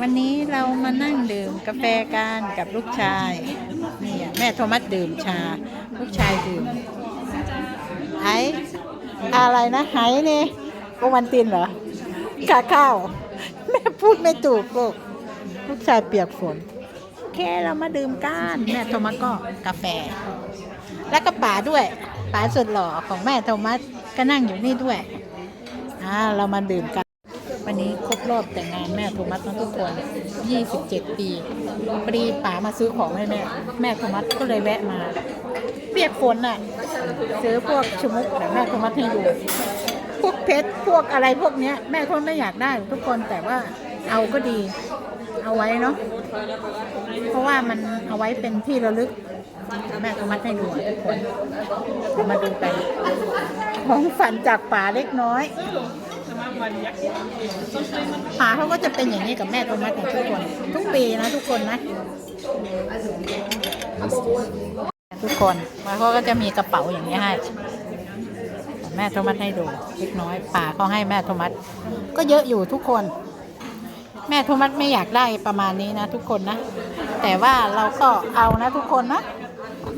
วันนี้เรามานั่งดื่มกาแฟกันกับลูกชายนี่อะแม่โทมัสดื่มชา ลูกชายดื่มไออะไรนะไฮนี่โอวันตินเหรอกาข้าวแม่พูดไม่ถูกลูกลูกชายเปียกฝนแค่เรามาดื่มกันแม่โทมัสก็กาแฟ แล้วก็ป๋าด้วยป๋าสุดหล่อของแม่โทมัสก็นั่งอยู่นี่ด้วยอ่าเรามาดื่มกัน วันนี้ครบรอบแต่งงานแม่โทมัสนะทุกคน 27 ปีพอดีป๋ามาซื้อของให้แม่ แม่โทมัสก็เลยแวะมา เปียกฝนน่ะซื้อพวกชมุกแต่แม่โทมัสให้ดูพวกเพชรพวกอะไรพวกเนี้ย แม่คนไม่อยากได้ทุกคนแต่ว่าเอาก็ดี เอาไว้เนาะเพราะว่ามันเอาไว้เป็นที่ระลึก แม่โทมัสให้ดูทุกคนมาดูกันของฝันจากป่าเล็กน้อย ป่าเขาก็จะเป็นอย่างนี้กับแม่โทมัสของทุกคน ทุกปีนะทุกคนนะทุกคนมาเขาก็จะมีกระเป๋าอย่างนี้ให้แม่โทมัสให้ดูเล็กน้อยป่าเขาให้แม่โทมัสก็เยอะอยู่ทุกคน แม่โทมัสไม่อยากได้ประมาณนี้นะทุกคนนะ แต่ว่าเราก็เอานะทุกคนนะ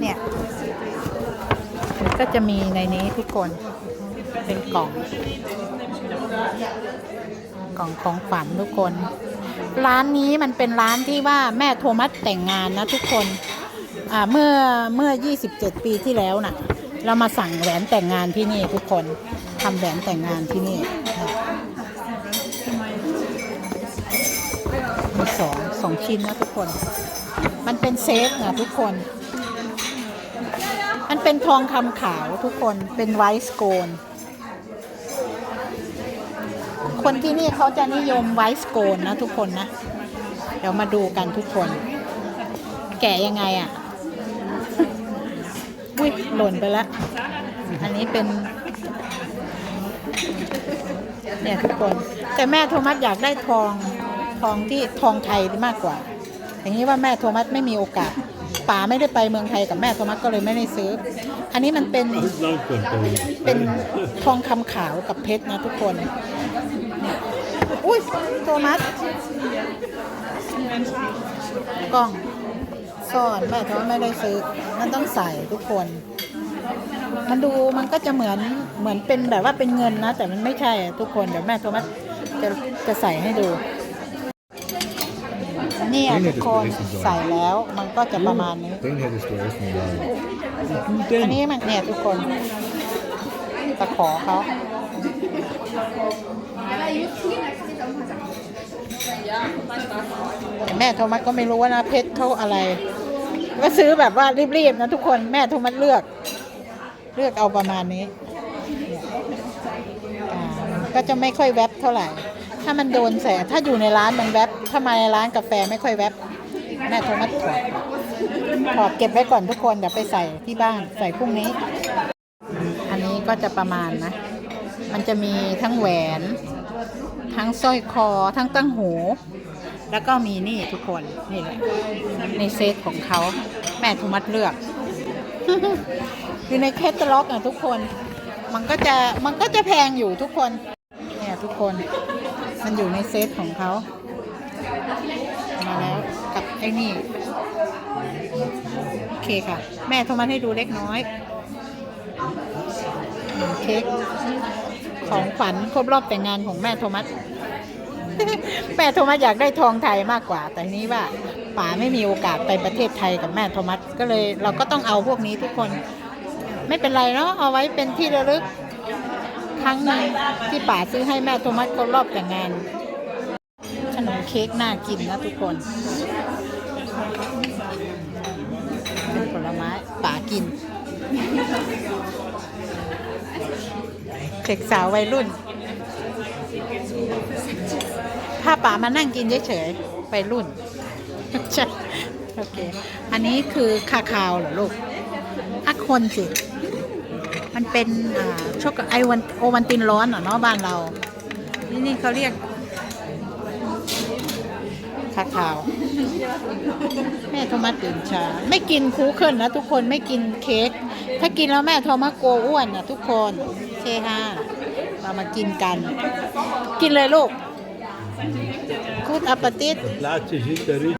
เนี่ยก็จะมีในนี้ทุกคน เป็นกล่อง กล่องของฝันทุกคน ร้านนี้มันเป็นร้านที่ว่าแม่โทมัสแต่งงานนะทุกคนอ่าเมื่อเมื่อ 27 ปีที่แล้วน่ะ เรามาสั่งแหวนแต่งงานที่นี่ทุกคนทำแหวนแต่งงานที่นี่มีสองสองชิ้นนะทุกคน มันเป็นเซตนะทุกคน มันเป็นทองคำขาวทุกคนเป็นไวท์สโกน คนที่นี่เขาจะนิยมไวท์สโกนนะทุกคนนะ เดี๋ยวมาดูกันทุกคน แกะยังไงอะ่ะ อุ้ยหล่นไปแล้ว อันนี้เป็น เนี่ยทุกคน แต่แม่โทมัสอยากได้ทองทองที่ทองไทยมากกว่า อย่างนี้ว่าแม่โทมัสไม่มีโอกาสป๋าไม่ได้ไปเมืองไทยกับแม่โทมัสก็เลยไม่ได้ซื้อ อันนี้มันเป็นเป็นทองคำขาวกับเพชรนะทุกคน อุ้ยโทมัสกล้องซ่อนแม่โทมัสไม่ได้ซื้อ มันต้องใส่ทุกคน มันดูมันก็จะเหมือนเหมือนเป็นแบบว่าเป็นเงินนะ แต่มันไม่ใช่อะทุกคนเดี๋ยวแม่โทมัสจะจะใส่ให้ดูเนี่ยทุกคนใส่แล้วมันก็จะประมาณนี้ Den hättest du essen sollen. อันนี้มันเนี่ยทุกคนตะขอเขา แม่โทมัสก็ไม่รู้ว่านะเพชรเขาอะไร ก็ซื้อแบบว่ารีบๆนะทุกคนแม่โทมัสเลือก เลือกเอาประมาณนี้ก็จะไม่ค่อยแวบเท่าไหร่ ถ้ามันโดนแสงถ้าอยู่ในร้านมันแวบถ้ามาในร้านกาแฟไม่ค่อยแวบแม่โทมัสถอดถอดเก็บไว้ก่อนทุกคนเดี๋ยวไปใส่ที่บ้านใส่พรุ่งนี้ อันนี้ก็จะประมาณนะ มันจะมีทั้งแหวน ทั้งสร้อยคอทั้งตั้งหู แล้วก็มีนี่ทุกคนนี่แหละในเซตของเขาแม่โทมัสเลือก คือในแคตตาล็อกอะทุกคน มันก็จะมันก็จะแพงอยู่ทุกคนเนี่ยทุกคนมันอยู่ในเซตของเขามาแล้วกับไอ้นี่โอเคค่ะ แม่โทรมาให้ดูเล็กน้อยอืมเค้ก ของขวัญครบรอบแต่งงานของแม่โทมัสแม่โทมัสอยากได้ทองไทยมากกว่า แต่นี้ว่าป๋าไม่มีโอกาสไปประเทศไทยกับแม่โทมัสก็เลยเราก็ต้องเอาพวกนี้ทุกคน ไม่เป็นไรเนาะเอาไว้เป็นที่ระลึกครั้งหนึ่งที่ป๋าซื้อให้แม่โทมัสครบรอบแต่งงานขนมเค้กน่ากินนะทุกคนเป็นผลไม้ป่ากิน เด็กสาววัยรุ่นถ้าป่ามานั่งกินเฉยๆวัยรุ่นใช่โอเค อันนี้คือคาคาวเหรอลูกอักคนสิ มันเป็นช็อกไอวันโอวันตินร้อนเหรอเนาะบ้านเรา นี่นี่เขาเรียกคาคาว แม่โทมัสตื่นช้าไม่กินคูเคิลนะทุกคนไม่กินเค้ก ถ้ากินแล้วแม่โทมัสโกอ้วนนะทุกคน เคค่ะ เรามากินกัน กินเลยลูก คุณอัปติส Laat ze.